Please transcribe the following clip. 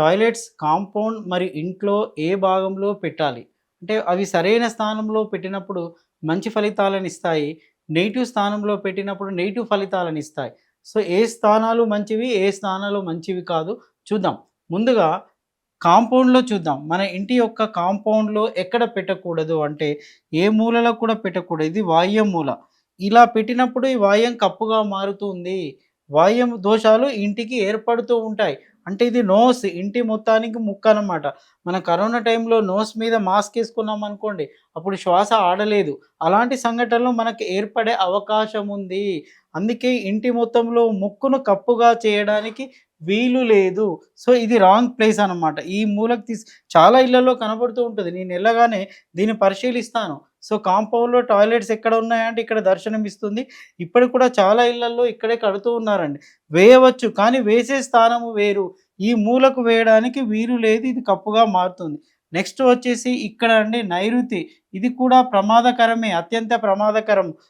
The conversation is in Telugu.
టాయిలెట్స్ కాంపౌండ్ మరి ఇంట్లో ఏ భాగంలో పెట్టాలి? అంటే అవి సరైన స్థానంలో పెట్టినప్పుడు మంచి ఫలితాలను ఇస్తాయి. నెగిటివ్ స్థానంలో పెట్టినప్పుడు నెగిటివ్ ఫలితాలను ఇస్తాయి. సో ఏ స్థానాలు మంచివి ఏ స్థానాలు మంచివి కాదు చూద్దాం. ముందుగా కాంపౌండ్లో చూద్దాం. మన ఇంటి యొక్క కాంపౌండ్లో ఎక్కడ పెట్టకూడదు అంటే ఏ మూలలో కూడా పెట్టకూడదు. ఇది వాయ్యం మూల. ఇలా పెట్టినప్పుడు ఈ వాయం కప్పుగా మారుతుంది వాయ్యం దోషాలు ఇంటికి ఏర్పడుతూ ఉంటాయి. అంటే ఇది నోస్ ఇంటి మొత్తానికి ముక్క అన్నమాట మన కరోనా టైంలో నోస్ మీద మాస్క్ వేసుకున్నాం అనుకోండి అప్పుడు శ్వాస ఆడలేదు. అలాంటి సంఘటనలు మనకు ఏర్పడే అవకాశం ఉంది. అందుకే ఇంటి మొత్తంలో ముక్కును కప్పుగా చేయడానికి వీలు లేదు. సో ఇది రాంగ్ ప్లేస్ అనమాట ఈ మూలకు తీసి చాలా ఇళ్ళలో కనబడుతూ ఉంటుంది. నేను వెళ్ళగానే దీన్ని పరిశీలిస్తాను. సో కాంపౌండ్లో టాయిలెట్స్ ఎక్కడ ఉన్నాయంటే ఇక్కడ దర్శనం ఇస్తుంది ఇప్పటికి కూడా చాలా ఇళ్ళలో ఇక్కడే కడుతూ ఉన్నారండి. వేయవచ్చు కానీ వేసే స్థానము వేరు. ఈ మూలకు వేయడానికి వీలు లేదు ఇది కప్పుగా మారుతుంది. నెక్స్ట్ వచ్చేసి ఇక్కడ అండి నైరుతి. ఇది కూడా ప్రమాదకరమే అత్యంత ప్రమాదకరం.